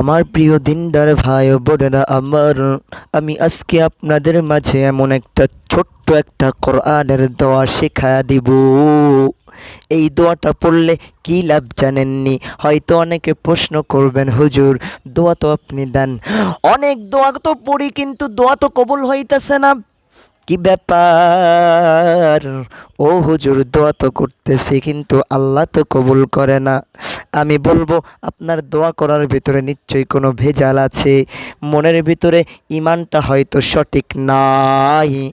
আমার প্রিয় দিনদার ভাই ও বোনেরা, আমার, আমি আজকে আপনাদের মাঝে এমন একটা ছোট্ট একটা কোরআনের দোয়া শেখা দিব। এই দোয়াটা পড়লে কি লাভ জানেননি? হয়তো অনেকে প্রশ্ন করবেন, হুজুর, দোয়া তো আপনি দেন। অনেক দোয়া তো পড়ি, কিন্তু দোয়া তো কবুল হইতেছে না। কি ব্যাপার? ও হুজুর, দোয়া তো করতেছি, কিন্তু আল্লাহ তো কবুল করে না। আমি বলব, আপনার দোয়া করার ভিতরে নিশ্চয়ই কোনো ভেজাল আছে। মনের ভিতরে ইমানটা হয়তো সঠিক নাই।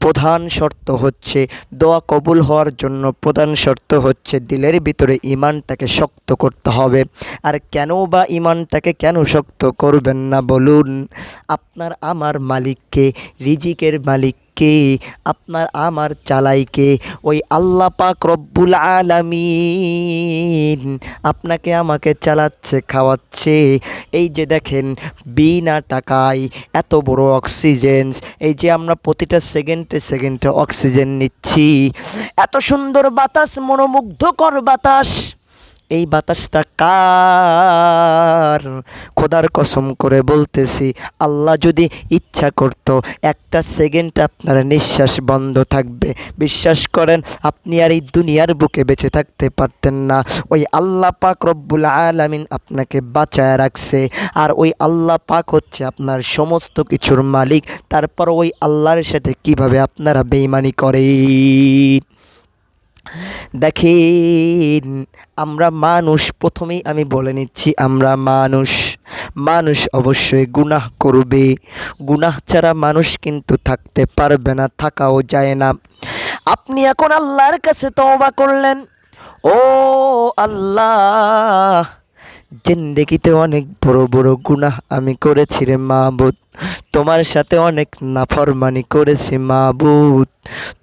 প্রধান শর্ত হচ্ছে, দোয়া কবুল হওয়ার জন্য প্রধান শর্ত হচ্ছে দিলের ভিতরে ইমানটাকে শক্ত করতে হবে। আর কেন বা ইমানটাকে কেন শক্ত করবেন না বলুন? আপনার আমার মালিককে, রিজিকের মালিককে, আপনার আমার চালাইকে, ওই আল্লাহ পাক রব্বুল আলামিন। আপনাকে আমাকে চালাচ্ছে, খাওয়াচ্ছে। এই যে দেখেন, বিনা টাকায় এত বড় অক্সিজেন, এই যে আমরা প্রতিটা সেকেন্ডে সেকেন্ডে অক্সিজেন নিচ্ছি। এত সুন্দর বাতাস, মনোমুগ্ধকর বাতাস। এই বাতাসটা কার? খোদার কসম করে বলতেছি, আল্লাহ যদি ইচ্ছা করত, একটা সেকেন্ড আপনার নিঃশ্বাস বন্ধ থাকবে। বিশ্বাস করেন, আপনি আর এই দুনিয়ার বুকে বেঁচে থাকতে পারতেন না। ওই আল্লাহ পাক রব্বুল আলামিন আপনাকে বাঁচায় রাখছে। আর ওই আল্লাহ পাক হচ্ছে আপনার সমস্ত কিছুর মালিক। তারপর ওই আল্লাহর সাথে কীভাবে আপনারা বেইমানি করেন? দেখেন, আমরা মানুষ, প্রথমেই আমি বলে নিচ্ছি আমরা মানুষ। মানুষ অবশ্যই গুনাহ করবে। গুনাহ ছাড়া মানুষ কিন্তু থাকতে পারবে না, থাকাও যায় না। আপনি এখন আল্লাহর কাছে তওবা করলেন, ও আল্লাহ জিন্দেগিতে অনেক বড় বড় গুনাহ আমি করেছি রে মাহবুদ তোমার সাথে অনেক নাফরমানি করেছি মাহবুদ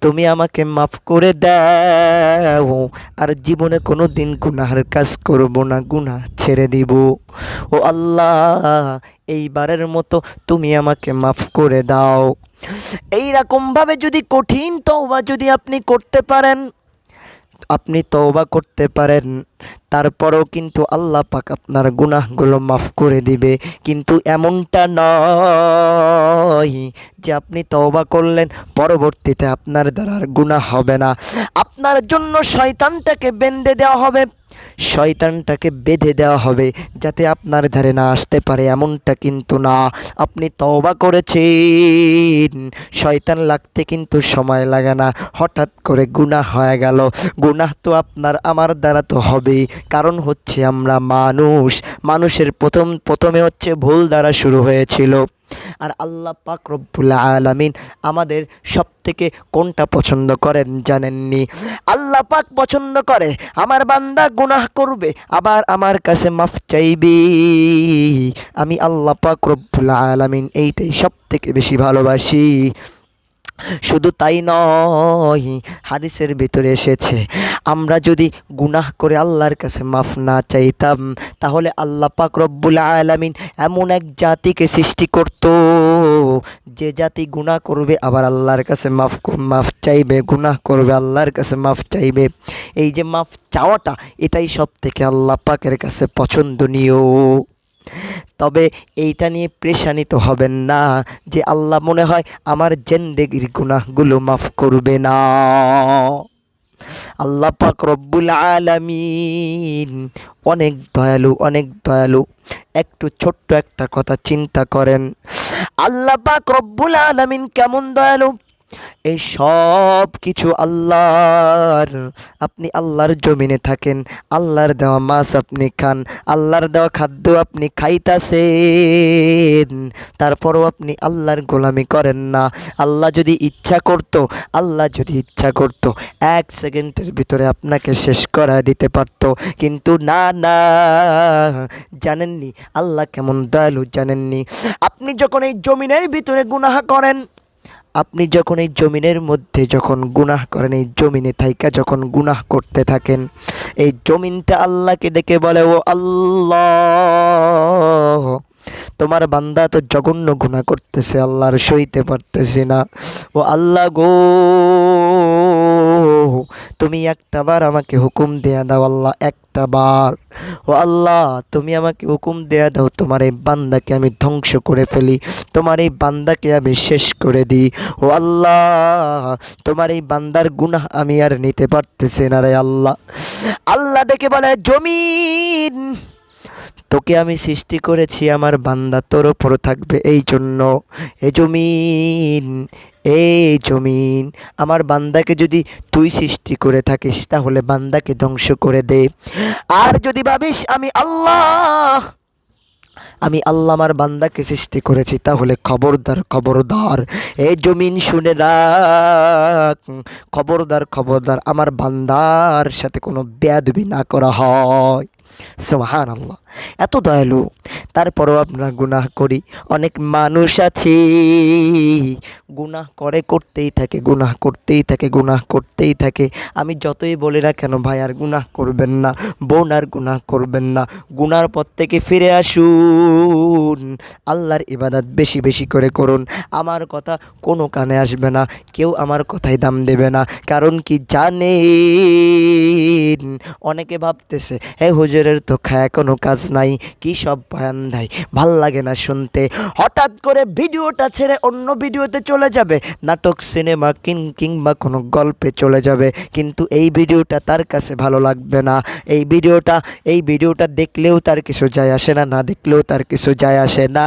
তুমি আমাকে মাফ করে দাও, আর জীবনে কোনো দিন গুনাহের কাজ করব না, গুনাহ ছেড়ে দিব। ও আল্লাহ, এইবারের মতো তুমি আমাকে মাফ করে দাও। এই রকমভাবে যদি কঠিন তওবা যদি আপনি করতে পারেন আপনি তওবা করতে পারেন, তারপরেও কিন্তু আল্লাহ পাক আপনার গুনাহগুলো মাফ করে দিবে। কিন্তু এমনটা নয় যে আপনি তওবা করলেন, পরবর্তীতে আপনার দ্বারা আর গুনাহ হবে না। আপনার জন্য শয়তানটাকে বেঁধে দেওয়া হবে শয়তানটাকে বেঁধে দেওয়া হবে যাতে আপনার ধারে না আসতে পারে, এমনটা কিন্তু না। আপনি তওবা করেছেন। শয়তান লাগতে কিন্তু সময় লাগে না। হঠাৎ করে গুনাহ হয়ে গেল। গুনাহ তো আপনার, আমার দ্বারা তো হবেই কারণ হচ্ছে আমরা মানুষ। মানুষের প্রথম, প্রথমে হচ্ছে ভুল দ্বারা শুরু হয়েছিল। আর আল্লাহ পাক রব্বুল আলামিন আমাদের সব থেকে কোনটা পছন্দ করেন জানেননি? আল্লাহ পাক পছন্দ করে, আমার বান্দা গুনাহ করবে, আবার আমার কাছে মাফ চাইবে। আমি আল্লাহ পাক রব্বুল আলামিন এইটাই সব থেকে বেশি ভালোবাসি। শুধু তাই নয়, হাদিসের ভিতরে এসেছে, আমরা যদি গুনাহ করে আল্লাহর কাছে মাফ না চাইতাম, তাহলে আল্লাহ পাক রব্বুল আলামিন এমন এক জাতিকে সৃষ্টি করত, যে জাতি গুনাহ করবে, আবার আল্লাহর কাছে মাফ মাফ চাইবে, গুনাহ করবে, আল্লাহর কাছে মাফ চাইবে। এই যে মাফ চাওয়াটা, এটাই সব থেকে আল্লাহ পাকের কাছে পছন্দনীয়। তবে এইটা নিয়ে প্রেশানিত হবেন না যে আল্লাহ মনে হয় আমার জেন্দেগির গুনাহগুলো মাফ করবে না। আল্লাহ পাক রব্বুল আলামিন অনেক দয়ালু অনেক দয়ালু। একটু ছোট্ট একটা কথা চিন্তা করেন। আল্লাহ পাক রব্বুল আলামিন কেমন দয়ালু? এই সব কিছু আল্লাহর। আপনি আল্লাহর জমিনে থাকেন, আল্লাহর দেওয়া মাছ আপনি খান, আল্লাহর দেওয়া খাদ্য আপনি খাইতাছেন। তারপরও আপনি আল্লাহর গোলামি করেন না। আল্লাহ যদি ইচ্ছা করত, আল্লাহ যদি ইচ্ছা করত, এক সেকেন্ডের ভিতরে আপনাকে শেষ করা দিতে পারত। কিন্তু না না, জানেননি, আল্লাহ কেমন দয়ালু জানেননি। আপনি যখন এই জমিনের ভিতরে গুনাহা করেন আপনি যখন এই জমিনের মধ্যে যখন গুনাহ করেন, এই জমিনে থাইকা যখন গুনাহ করতে থাকেন, এই জমিনটা আল্লাহকে ডেকে বলে, ও আল্লাহ, তোমার বান্দা তো জঘন্য গুনাহ করতেছে, আল্লাহর সইতে পারতেছে না। ও আল্লাহ গো তুমি একটাবার আমাকে হুকুম দেয়া দাও আল্লাহ একটাবার ও আল্লাহ, তুমি আমাকে হুকুম দেয়া দাও, তোমার এই বান্দাকে আমি ধ্বংস করে ফেলি, তোমার এই বান্দাকে আমি শেষ করে দিই। ও আল্লাহ, তোমার এই বান্দার গুনাহ আমি আর নিতে পারতেছি না রে আল্লাহ। আল্লাহ ডেকে বলে, জমিন তোকে আমি সৃষ্টি করেছি, আমার বান্দা তোর ওপর থাকবে। এই জন্য এ জমিন এই জমিন, আমার বান্দাকে যদি তুই সৃষ্টি করে থাকিস, তাহলে বান্দাকে ধ্বংস করে দে। আর যদি ভাবিস, আমি আল্লাহ আমি আল্লাহ আমার বান্দাকে সৃষ্টি করেছি, তাহলে খবরদার খবরদার। এ জমিন শুনে রাখ, খবরদার খবরদার। আমার বান্দার সাথে কোনো বেয়াদবি না করা হয়। সোহান আল্লাহ এত দয়ালু। তারপরেও আমরা গুনাহ করি। অনেক মানুষ আছে। গুনাহ করে করতেই থাকে, গুনাহ করতেই থাকে, গুনাহ করতেই থাকে। আমি যতই বলি না কেন ভাই, আর গুনাহ করবেন না। বোন আর গুনাহ করবেন না। গুনার পর থেকে ফিরে আসুন। আল্লাহর ইবাদত বেশি বেশি করে করুন। আমার কথা কোনো কানে আসবে না, কেউ আমার কথায় দাম দেবে না। কারণ কি জানেন? অনেকে ভাবতেছে, হে হুজুরের তো খায়, কোনো কাজ নাই, কি সব বয়ান দেয়? ভালো লাগে না শুনতে। হঠাৎ করে ভিডিওটা ছেড়ে অন্য ভিডিওতে চলে যাবে। নাটক, সিনেমা কিং, কিংবা কোনো গল্পে চলে যাবে। কিন্তু এই ভিডিওটা তার কাছে ভালো লাগবে না। এই ভিডিওটা এই ভিডিওটা দেখলেও তার কিছু যায় আসে না না দেখলেও তার কিছু যায় আসে না।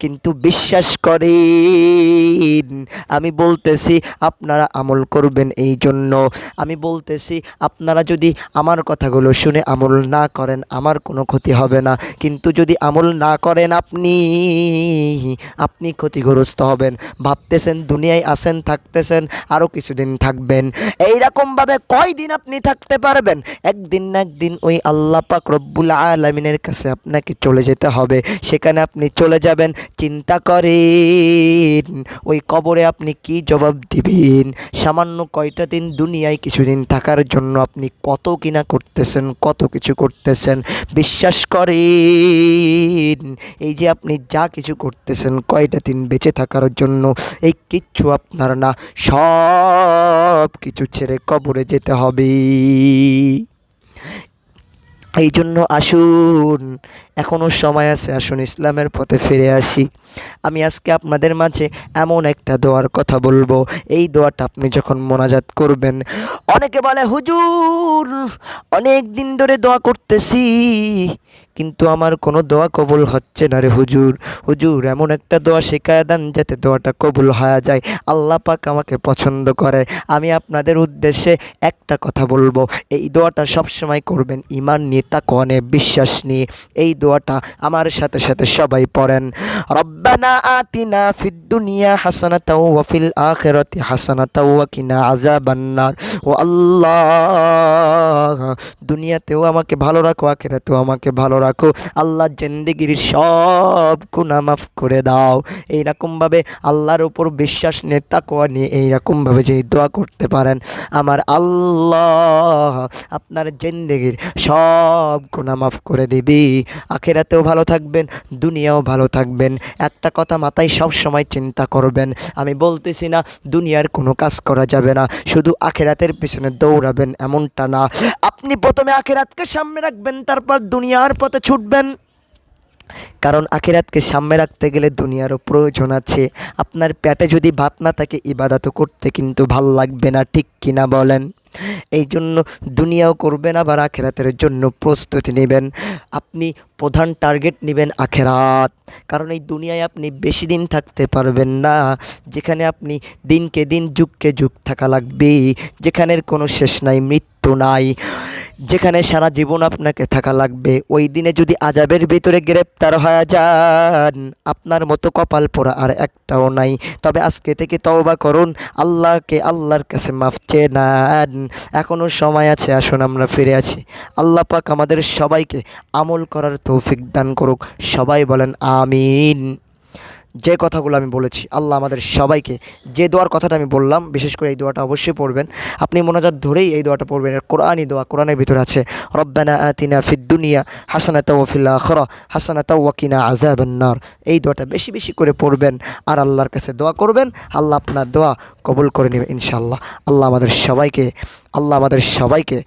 কিন্তু বিশ্বাস করেন। আমি বলতেছি, আপনারা আমল করবেন এই জন্য। আমি বলতেছি, আপনারা যদি আমার কথাগুলো শুনে আমল না করেন, আমার কোনো ক্ষতি হবে না। কিন্তু যদি আমল না করেন আপনি আপনি ক্ষতিগ্রস্ত হবেন। ভাবতেছেন, দুনিয়ায় আসেন থাকতেছেন আরও কিছুদিন থাকবেন। এইরকমভাবে কয়দিন আপনি থাকতে পারবেন? একদিন না একদিন ওই আল্লাহ পাক রব্বুল আলমিনের কাছে আপনাকে চলে যেতে হবে। সেখানে আপনি চলে যাবেন, চিন্তা করেন, ওই কবরে আপনি কি জবাব দিবেন? সামান্য কয়টা দিন দুনিয়ায় কিছুদিন থাকার জন্য আপনি কত কিনা করতেছেন, কত কিছু করতেছেন, বিশ্বাস করেন। এই যে আপনি যা কিছু করতেছেন, কয়টা দিন বেঁচে থাকার জন্য, এই কিচ্ছু আপনার না, সব কিছু ছেড়ে কবরে যেতে হবে। এই জন্য আসুন এখনও সময় আছে, আসুন ইসলামের পথে ফিরে আসি। আমি আজকে আপনাদের মাঝে এমন একটা দোয়ার কথা বলব। এই দোয়াটা আপনি যখন মোনাজাত করবেন, অনেকে বলে, হুজুর, অনেক দিন ধরে দোয়া করতেছি। কিন্তু আমার কোনো দোয়া কবুল হচ্ছে না রে হুজুর। হুজুর, এমন একটা দোয়া শেখায় দেন যাতে দোয়াটা কবুল হয়ে যায়। আল্লাহ পাক আমাকে পছন্দ করে। আমি আপনাদের উদ্দেশ্যে একটা কথা বলব। এই দোয়াটা সবসময় করবেন ইমান নিয়ে তাকওয়ানে বিশ্বাস নিয়ে। এই দোয়াটা আমার সাথে সাথে সবাই পড়েন। রব্বানা আতিনা ফিদ দুনিয়া হাসানাতাও ওয়া ফিল আখিরাতি হাসানাতাও ওয়া কিনা আযাবান্নার। ও আল্লাহ, দুনিয়াতেও আমাকে ভালো রাখো, আখিরাতেও আমাকে ভালো রাখো। আল্লাহ জিন্দেগির সব গুনাহ মাফ করে দাও। এইরকমভাবে আল্লাহর উপর বিশ্বাস নিয়ে তাকওয়া নিয়ে এইরকমভাবে যদি দোয়া করতে পারেন, আমার আল্লাহ আপনার জিন্দেগির সব গুনাহ মাফ করে দিবি। আখেরাতেও ভালো থাকবেন, দুনিয়াও ভালো থাকবেন। একটা কথা মাথায় সব সময় চিন্তা করবেন, আমি বলতেছি না দুনিয়ার কোনো কাজ করা যাবে না, শুধু আখেরাতের পিছনে দৌড়াবেন এমনটা না। আপনি প্রথমে আখেরাতকে সামনে রাখবেন, তারপর দুনিয়ার ছুটবেন। কারণ আখিরাতকে সামনে রাখতে গেলে দুনিয়ারও প্রয়োজন আছে। আপনার পেটে যদি ভাত না থাকে ইবাদতও করতে কিন্তু ভালো লাগবে না, ঠিক কিনা বলেন? এই জন্য দুনিয়াও করবেন, আবার আখেরাতের জন্য প্রস্তুতি নেবেন। আপনি প্রধান টার্গেট নেবেন আখেরাত। কারণ এই দুনিয়ায় আপনি বেশি দিন থাকতে পারবেন না। যেখানে আপনি দিনকে দিন, যুগকে যুগ থাকা লাগবে যেখানের কোনো শেষ নাই, মৃত্যু নাই। যেখানে সারা জীবন আপনাকে থাকা লাগবে, ওই দিনে যদি আজাবের ভিতরে গ্রেপ্তার হয়ে যান, আপনার মতো কপাল পোড়া আর একটাও নাই। তবে আজকে থেকে তওবা করুন, আল্লাহকে আল্লাহর কাছে মাফ চেয়ে নেন। এখনও সময় আছে, আসুন আমরা ফিরে আছি আল্লাহ পাক আমাদের সবাইকে আমল করার তৌফিক দান করুক। সবাই বলেন, আমিন। যে কথাগুলো আমি বলেছি, আল্লাহ আমাদের সবাইকে যে দোয়ার কথাটা আমি বললাম, বিশেষ করে এই দোয়াটা অবশ্যই পড়বেন। আপনি মোনাজাত ধরেই এই দোয়াটা পড়বেন। কোরআনই দোয়া, কোরআনের ভিতরে আছে, রব্বানা আতিনা ফিদ দুনিয়া হাসানাতা ওয়া ফিল আখিরা হাসানাতা ওয়া আযাবান নার এই দোয়াটা বেশি বেশি করে পড়বেন আর আল্লাহর কাছে দোয়া করবেন। আল্লাহ আপনার দোয়া কবুল করে নেবে ইনশাআল্লাহ। আল্লাহ আমাদের সবাইকে, আল্লাহ আমাদের সবাইকে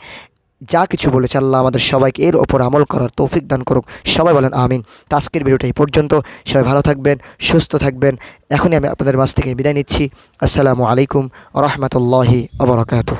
যা কিছু বলেছে আল্লাহ আমাদের সবাইকে এর ওপর আমল করার তৌফিক দান করুক। সবাই বলেন আমিন। তাস্কের ভিডিওটা এই পর্যন্ত। সবাই ভালো থাকবেন, সুস্থ থাকবেন। এখনই আমি আপনাদের মাছ থেকে বিদায় নিচ্ছি। আসসালামু আলাইকুম রহমতুল্লাহি আবরকাত